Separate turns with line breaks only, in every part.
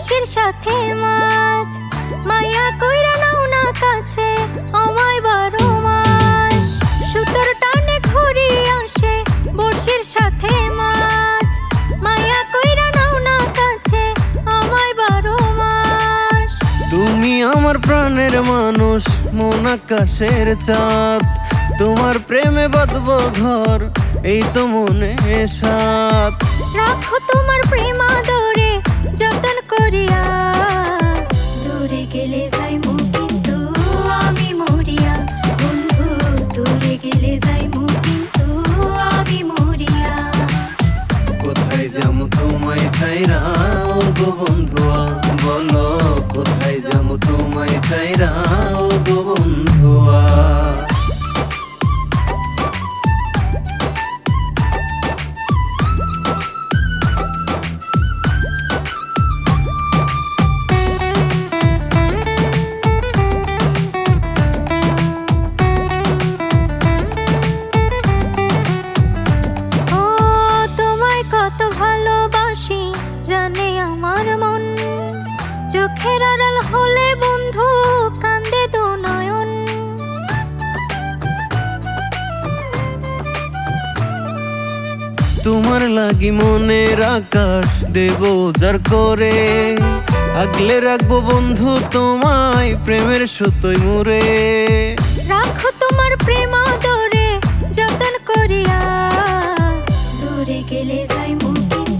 বড়শির সাথে মাছ। মায়া কইরা নাও না কাছে আমায় বারো মাস। সুতোর টানে ঘুরি আসে বড়শির সাথে মাছ। মায়া কইরা নাও না কাছে আমায় বারো মাস।
তুমি আমার প্রাণের মানুষ মন আকাশের চাঁদ। তোমার প্রেমে বাঁধব ঘর এই তো মনে সাত
রাখো তোমার প্রেমা
চাইরা ও গো বন্ধুয়া বলো কোথায় যাব? তোমায়
কত ভালোবাসি জানে আমার মন। চোখের আড়াল হলে বন্ধু কান্দে দু নয়ন।
তোমার লাগি মনের আকাশ দেব যার করে। আগলে রাখব বন্ধু তোমায় প্রেমের সুতোই মুরে
রাখো তোমার প্রেম দরে যতন করিয়া। দূরে গেলে যাইমু কিন্তু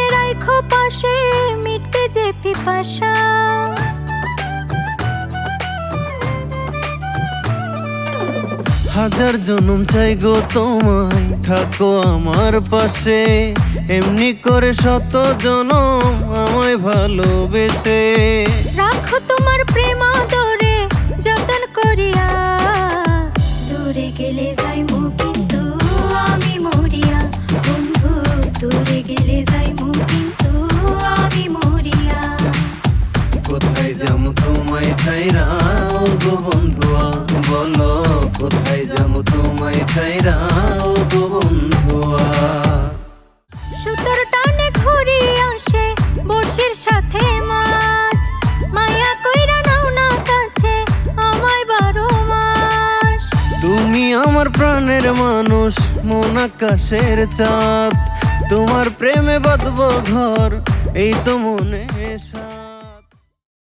জনমে পাশে মিটবে যে পিপাসা।
হাজার জনম চাই গো তোমায় থাকো আমার পাশে। এমনি করে শত জনম আমায় ভালোবেসে।
রাখো তোমার প্রেম দরে যতন করিয়া। দূরে গেলে যাইমু কিন্তু আমি মরিয়া। বন্ধু দূরে গেলে যাইমু কিন্তু আমি মরিয়া।
কোথায় যাব তোমায় চাইরা গো বন্ধুয়া বলো কোথায় যাব তোমায় চাইরা গো বন্ধুয়া।
সুতোর টানে ঘুরি আসে বড়শির সাথে মাছ। মায়া কইরা নাও না কাছে আমায় বারো মাস।
তুমি আমার প্রাণের মানুষ মন আকাশের চাঁদ। তোমার প্রেমে বদব ঘর এই তো মনে সাত